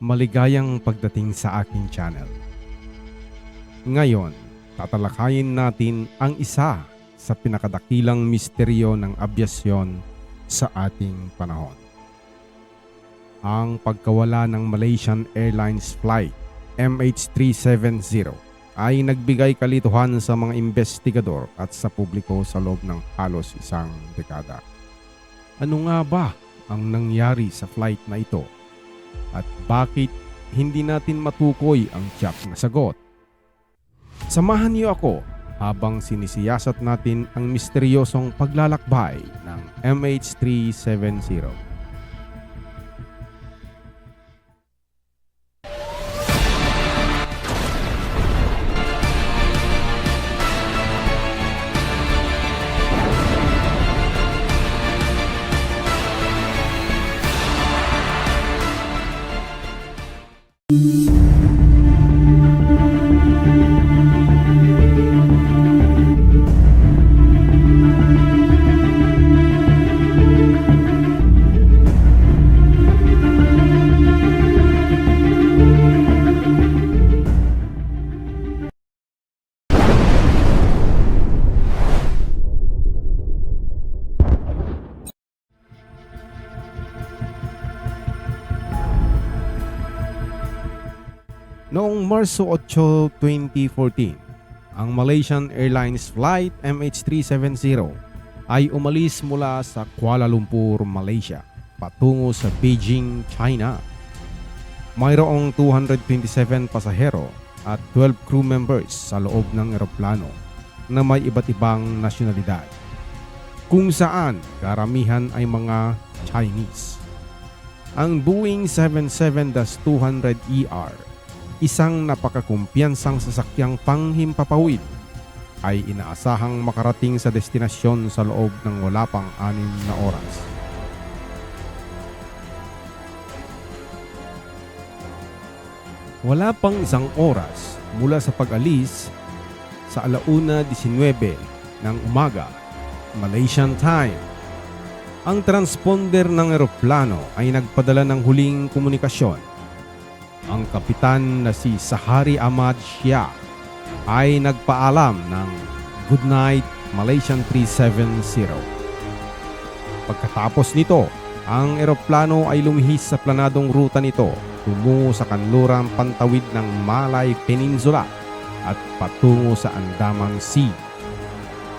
Maligayang pagdating sa aking channel. Ngayon, tatalakayin natin ang isa sa pinakadakilang misteryo ng abyasyon sa ating panahon. Ang pagkawala ng Malaysian Airlines Flight MH370 ay nagbigay kalituhan sa mga investigador at sa publiko sa loob ng halos isang dekada. Ano nga ba ang nangyari sa flight na ito? At bakit hindi natin matukoy ang tiyak na sagot? Samahan niyo ako habang sinisiyasat natin ang misteryosong paglalakbay ng MH370. Noong Marso 8, 2014, ang Malaysian Airlines Flight MH370 ay umalis mula sa Kuala Lumpur, Malaysia patungo sa Beijing, China. Mayroong 227 pasahero at 12 crew members sa loob ng eroplano na may iba't ibang nasyonalidad kung saan karamihan ay mga Chinese. Ang Boeing 77-200ER isang napakakumpiyansang sasakyang panghimpapawid ay inaasahang makarating sa destinasyon sa loob ng wala pang anim na oras. Wala pang isang oras mula sa pag-alis sa alauna 19 ng umaga, Malaysian time. Ang transponder ng eroplano ay nagpadala ng huling komunikasyon ang kapitan na si Sahari Ahmad Shia ay nagpaalam ng Good Night Malaysian 370. Pagkatapos nito, ang eroplano ay lumihis sa planadong ruta nito tumungo sa kanlurang pantawid ng Malay Peninsula at patungo sa Andaman Sea.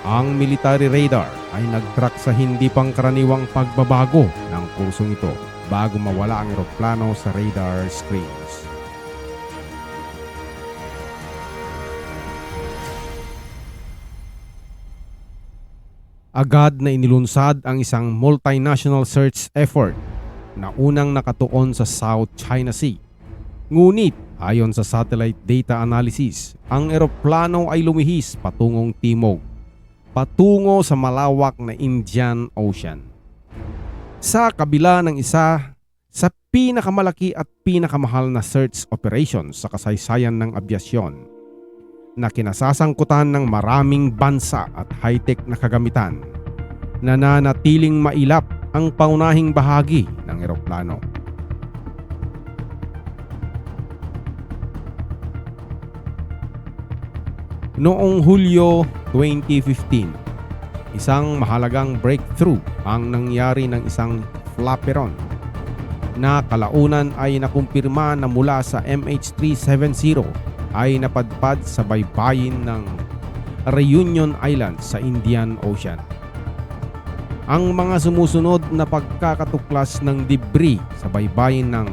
Ang military radar ay nag-track sa hindi pangkaraniwang pagbabago ng kursong ito bago mawala ang eroplano sa radar screens. Agad na inilunsad ang isang multinational search effort na unang nakatuon sa South China Sea. Ngunit ayon sa satellite data analysis, ang eroplano ay lumihis patungong timog, patungo sa malawak na Indian Ocean sa kabila ng isa sa pinakamalaki at pinakamahal na search operation sa kasaysayan ng abyasyon na kinasasangkutan ng maraming bansa at high-tech na kagamitan na nanatiling mailap ang paunahing bahagi ng eroplano. Noong Hulyo 2015, isang mahalagang breakthrough ang nangyari ng isang flaperon na kalaunan ay nakumpirma na mula sa MH370 ay napadpad sa baybayin ng Reunion Island sa Indian Ocean. Ang mga sumusunod na pagkakatuklas ng debris sa baybayin ng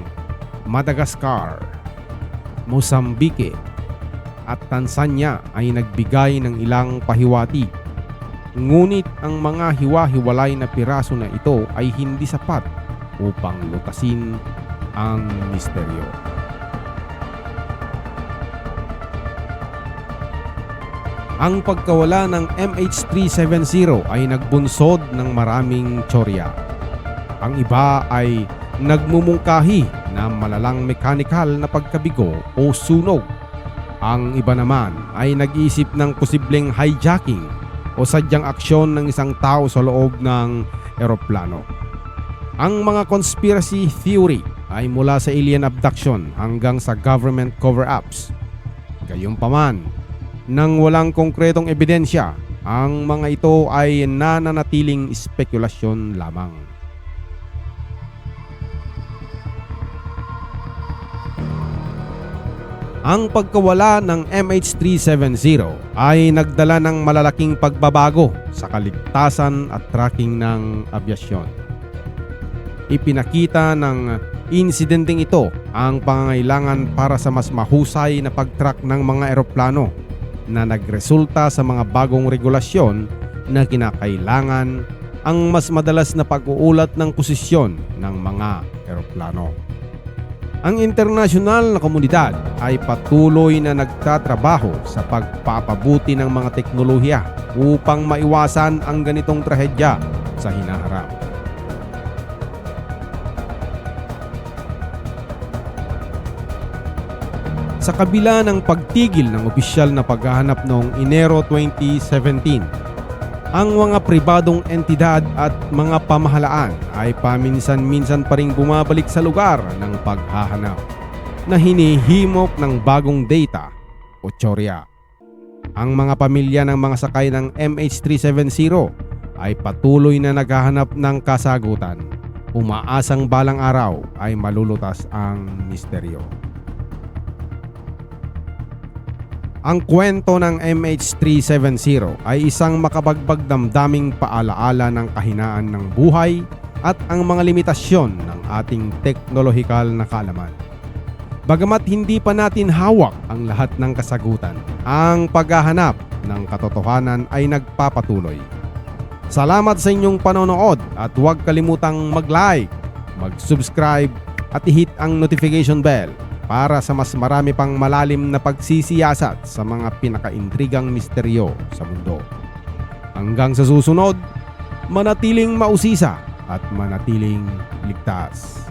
Madagascar, Mozambique at Tanzania ay nagbigay ng ilang pahiwati Ngunit ang mga hiwa-hiwalay na piraso na ito ay hindi sapat upang lutasin ang misteryo. Ang pagkawala ng MH370 ay nagbunsod ng maraming tsorya. Ang iba ay nagmumungkahi na malalang mekanikal na pagkabigo o sunog. Ang iba naman ay nag-iisip ng posibleng hijacking o sadyang aksyon ng isang tao sa loob ng eroplano. Ang mga conspiracy theory ay mula sa alien abduction hanggang sa government cover-ups. Gayunpaman, nang walang konkretong ebidensya, ang mga ito ay nananatiling spekulasyon lamang. Ang pagkawala ng MH370 ay nagdala ng malalaking pagbabago sa kaligtasan at tracking ng abyasyon. Ipinakita ng insidenteng ito ang pangangailangan para sa mas mahusay na pag-track ng mga eroplano na nagresulta sa mga bagong regulasyon na kinakailangan ang mas madalas na pag-uulat ng posisyon ng mga eroplano. Ang internasyonal na komunidad ay patuloy na nagtatrabaho sa pagpapabuti ng mga teknolohiya upang maiwasan ang ganitong trahedya sa hinaharap. Sa kabila ng pagtigil ng opisyal na paghahanap noong Enero 2017, ang mga pribadong entidad at mga pamahalaan ay paminsan-minsan pa ring bumabalik sa lugar ng paghahanap na hinihimok ng bagong data o tsorya. Ang mga pamilya ng mga sakay ng MH370 ay patuloy na naghahanap ng kasagutan. Umaasang balang araw ay malulutas ang misteryo. Ang kwento ng MH370 ay isang makabagbag damdaming paalaala ng kahinaan ng buhay at ang mga limitasyon ng ating teknolohikal na kaalaman. Bagamat hindi pa natin hawak ang lahat ng kasagutan, ang paghahanap ng katotohanan ay nagpapatuloy. Salamat sa inyong panonood at huwag kalimutang mag-like, mag-subscribe at i-hit ang notification bell para sa mas marami pang malalim na pagsisiyasat sa mga pinakaintrigang misteryo sa mundo. Hanggang sa susunod, manatiling mausisa at manatiling ligtas.